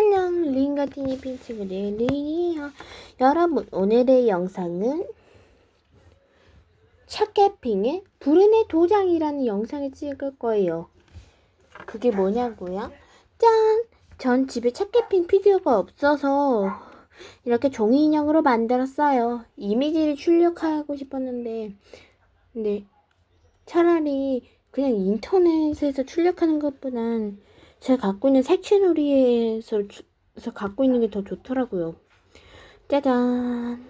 안녕 린과 티니핑 친구들. 린이요. 여러분 오늘의 영상은 샷캐핑의 불운의 도장이라는 영상을 찍을 거예요. 그게 뭐냐고요? 짠! 전 집에 샷캐핑 피규어가 없어서 이렇게 종이 인형으로 만들었어요. 이미지를 출력하고 싶었는데. 근데 차라리 그냥 인터넷에서 출력하는 것보단 제가 갖고 있는 색채놀이에서 주- 에서 갖고 있는 게 더 좋더라고요. 짜잔.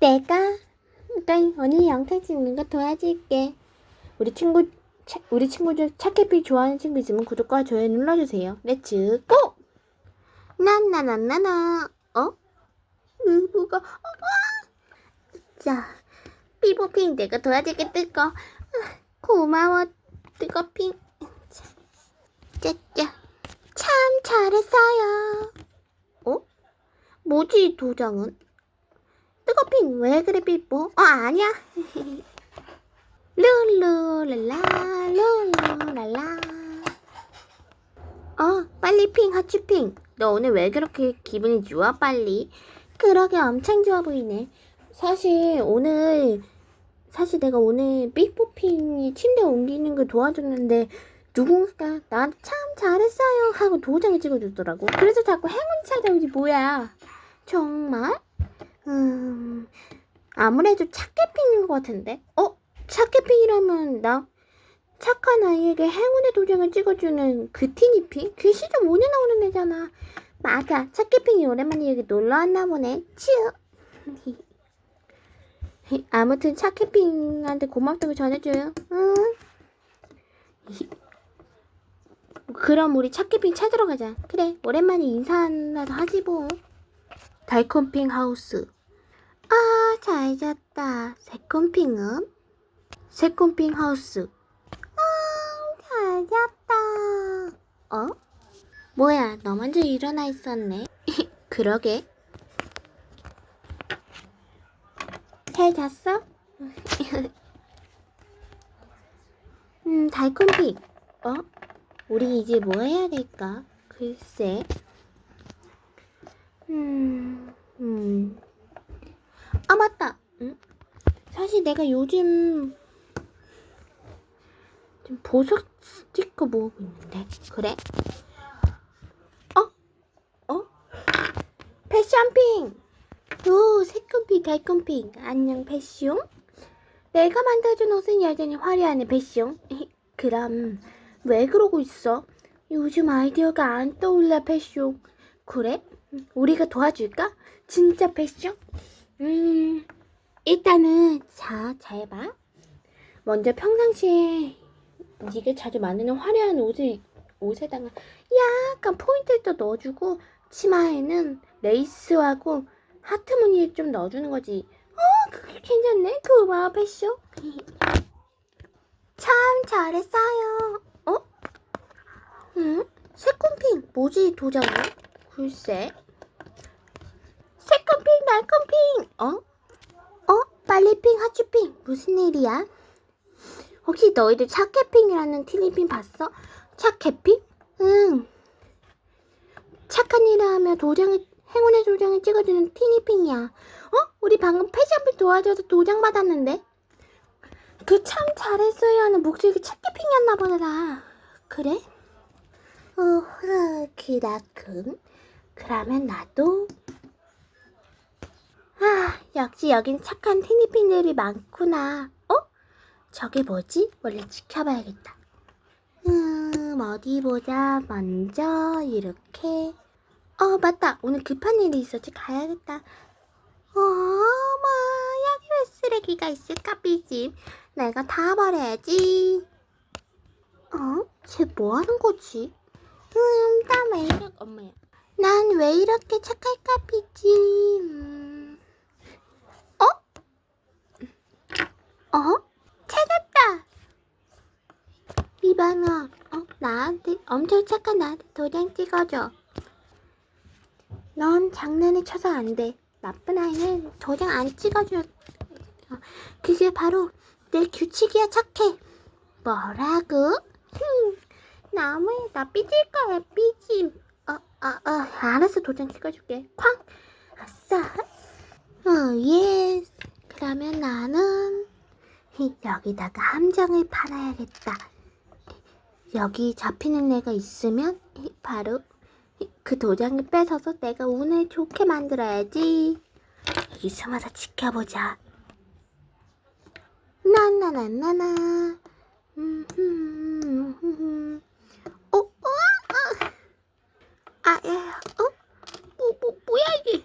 내가 그러니까 언니 영상 찍는 거 도와줄게. 우리 친구 차, 우리 친구들 차캐피 좋아하는 친구 있으면 구독과 좋아요 눌러주세요. 렛츠 고! 나나나나나 어? 으부가 어, 와! 자 삐뽀핑 내가 도와줄게 뜨거 아, 고마워 뜨거핑 짜짜 참 잘했어요 어? 뭐지 이 도장은? 뜨거핑 왜 그래 삐뽀? 어 아니야 룰루랄라 룰루랄라 어 빨리 핑 하츄핑 너 오늘 왜 그렇게 기분이 좋아 빨리 그러게 엄청 좋아 보이네 사실 오늘 사실 내가 오늘 삐뽀핑이 침대 옮기는 걸 도와줬는데 누군가 나참 잘했어요 하고 도장을 찍어주더라고. 그래서 자꾸 행운이 찾아오지 뭐야. 정말? 음 아무래도 착해핑인 것 같은데? 어? 착해핑이라면 나 착한 아이에게 행운의 도장을 찍어주는 그 티니핑? 그 시즌 5에 나오는 애잖아. 맞아 착해핑이 오랜만에 여기 놀러 왔나 보네. 치읓 아무튼 착해핑한테 고맙다고 전해줘요. 응 그럼 우리 착해핑 찾으러 가자. 그래, 오랜만에 인사라도 하지 뭐. 달콤핑 하우스. 아, 잘 잤다. 새콤핑은? 새콤핑 하우스. 아, 잘 잤다. 어? 뭐야, 너 먼저 일어나 있었네. 그러게. 잘 잤어? 음, 달콤핑. 어? 우리 이제 뭐 해야 될까? 글쎄. 음, 음. 아, 맞다. 응? 사실 내가 요즘 좀 보석 스티커 모으고 있는데. 그래? 어? 어? 패션핑! 오, 새콤핑, 달콤핑. 안녕, 패션. 내가 만들어준 옷은 여전히 화려하네, 패션. 그럼 왜 그러고 있어? 요즘 아이디어가 안 떠올라 패션. 그래? 우리가 도와줄까? 진짜 패션? 음, 일단은 자, 잘 봐. 먼저 평상시에 네가 자주 만드는 화려한 옷을 옷에다가 약간 포인트를 또 넣어주고 치마에는 레이스하고 하트 무늬를 좀 넣어주는 거지. 어, 그게 괜찮네. 고마워 패션. 참 잘했어요. 어? 응? 새콤핑 뭐지 도장은? 글쎄. 새콤핑 달콤핑 어? 어? 빨리핑 하츄핑 무슨 일이야? 혹시 너희들 착해핑이라는 티니핑 봤어? 착해핑? 응. 착한 일을 하며 도장을 행운의 도장을 찍어주는 티니핑이야. 어? 우리 방금 패션을 도와줘서 도장 받았는데? 그 참 잘했어요 하는 목소리가 착해핑이었나 보더라. 그래? 어허, 그라군. 그러면 나도. 아, 역시 여긴 착한 티니핑들이 많구나. 어? 저게 뭐지? 원래 지켜봐야겠다. 음, 어디 보자. 먼저, 이렇게. 어, 맞다. 오늘 급한 일이 있었지. 가야겠다. 어머, 여기 왜 쓰레기가 있을까, 삐집. 내가 다 버려야지. 어? 쟤 뭐 하는 거지? 음, 나왜 이렇게, 엄마야. 난 왜 이렇게 착할까, 삐지? 음. 어? 어? 찾았다! 이방아, 어, 나한테, 엄청 착한 나한테 도장 찍어줘. 넌 장난에 쳐서 안 돼. 나쁜 아이는 도장 안 찍어줘. 어, 그게 바로 내 규칙이야, 착해. 뭐라고? 흠, 나무에 나 삐질 거야, 삐짐. 어, 아, 아, 알았어. 도장 찍어줄게. 쾅! 아싸. 어, 예스. 그러면 나는 히, 여기다가 함정을 팔아야겠다. 여기 잡히는 애가 있으면 히, 바로 히, 그 도장을 뺏어서 내가 운을 좋게 만들어야지. 여기 숨어서 지켜보자. 나나나나나. 음흠. 어, 어, 어. 아, 야, 어? 뭐, 뭐, 뭐야 이게?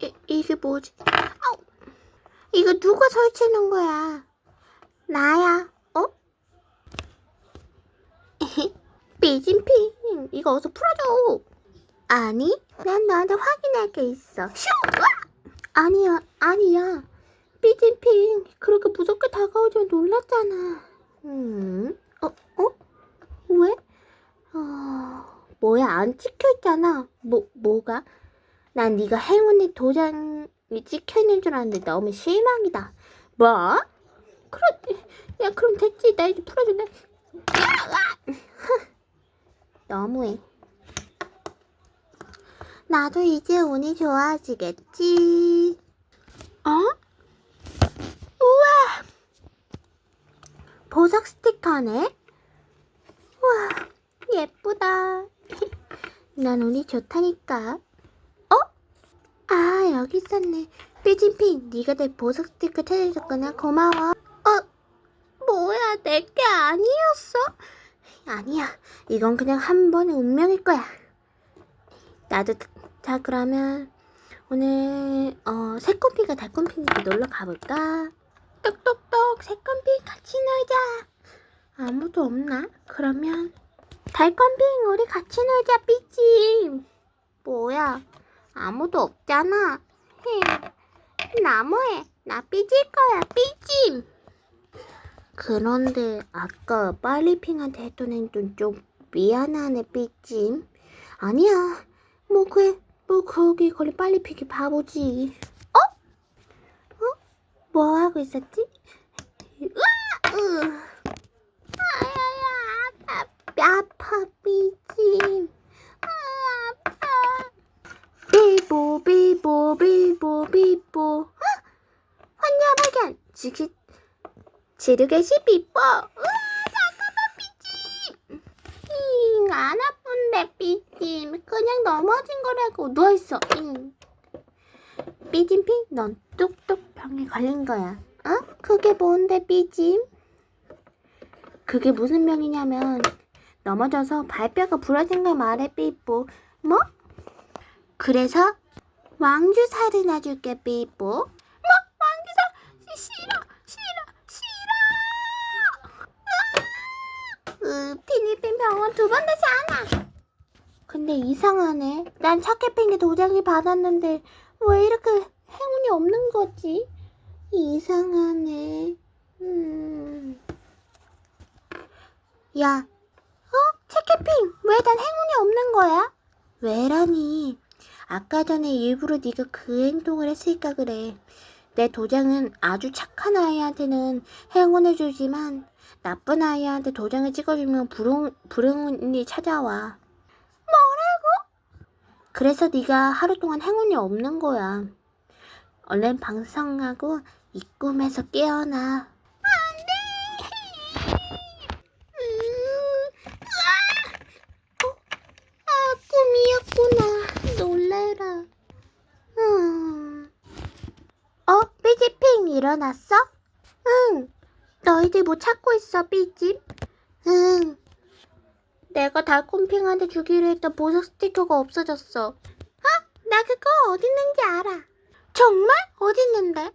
이, 이게 뭐지? 아우. 이거 누가 설치는 거야? 나야. 어? 삐진핑, 이거 어서 풀어줘. 아니, 난 너한테 확인할 게 있어. 슈! 아니야, 아니야. 삐진핑, 그렇게 무섭게 다가오지만 놀랐잖아. 음, 어, 어? 왜? 어, 뭐야, 안 찍혀있잖아. 뭐, 뭐가? 난 네가 행운의 도장이 찍혀있는 줄 알았는데 너무 실망이다. 뭐? 그럼, 야, 그럼 됐지. 나 이제 아! 너무해. 나도 이제 운이 좋아지겠지. 어? 우와! 보석 스티커네? 우와, 예쁘다. 난 운이 좋다니까. 어? 아, 여기 있었네. 삐진핑, 네가 내 보석 스티커 찾아줬구나. 고마워. 어, 뭐야, 내게 아니었어? 아니야, 이건 그냥 한 번의 운명일 거야. 나도, 자, 그러면 오늘, 어, 새콤핑과 달콤핑이 놀러 가볼까? 똑똑똑, 새콤핑 같이 놀자. 아무도 없나? 그러면 달콤핑 우리 같이 놀자 삐찜 뭐야 아무도 없잖아 헤 나무에 나 삐질 거야 삐찜 그런데 아까 빨리핑한테 했던 행동 좀 미안하네 삐찜 아니야 뭐 그래 뭐 거기 걸린 빨리핑이 바보지? 뭐 하고 있었지? 으아! 으. 아야야 아파 삐짐. 아, 아파. 비보 비보 비보 비보. 어? 환자 발견 지기 지르개시 삐짐. 잉안 아픈데 삐짐. 그냥 넘어진 거라고 누워있어. 잉 삐짐핑 넌 뚝뚝 병에 걸린 거야 어? 그게 뭔데 삐짐? 그게 무슨 병이냐면 넘어져서 발뼈가 부러진 걸 말해 삐뽀 뭐? 그래서 왕주사를 놔줄게 삐뽀 뭐? 왕주사 시- 싫어 싫어 싫어 으 피니핀 병원 두 번 다시 안 와 근데 이상하네 난 착해핑이 도장이 받았는데 왜 이렇게 행운이 없는 거지? 이상하네 음... 야, 어? 체크핑, 왜 난 행운이 없는 거야? 왜라니? 아까 전에 일부러 네가 그 행동을 했으니까 그래. 내 도장은 아주 착한 아이한테는 행운을 주지만 나쁜 아이한테 도장을 찍어주면 불행, 불행운이 찾아와. 뭐라고? 그래서 네가 하루 동안 행운이 없는 거야. 얼른 방송하고 이 꿈에서 깨어나. 아, 꿈이었구나. 놀래라. 음. 어, 삐지핑 일어났어? 응. 너희들 뭐 찾고 있어, 삐집? 응. 내가 달콤핑한테 주기로 했던 보석 스티커가 없어졌어. 어? 나 그거 어디 있는지 알아. 정말? 어디 있는데?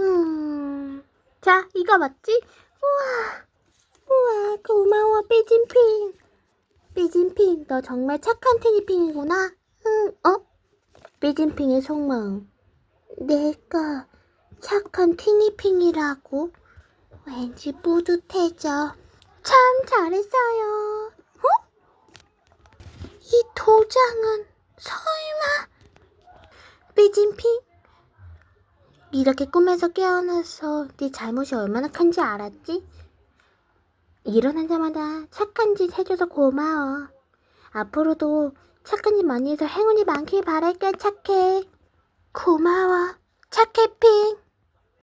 음. 자, 이거 맞지? 우와. 우와, 고마워, 삐진핑. 삐진핑, 너 정말 착한 티니핑이구나. 응, 어? 삐진핑의 속마음. 내가 착한 티니핑이라고? 왠지 뿌듯해져. 참 잘했어요. 어? 이 도장은 설마? 삐진핑? 이렇게 꿈에서 깨어나서 네 잘못이 얼마나 큰지 알았지? 일어나자마자 착한 짓 해줘서 고마워. 앞으로도 착한 일 많이 해서 행운이 많길 바랄게, 착해. 고마워.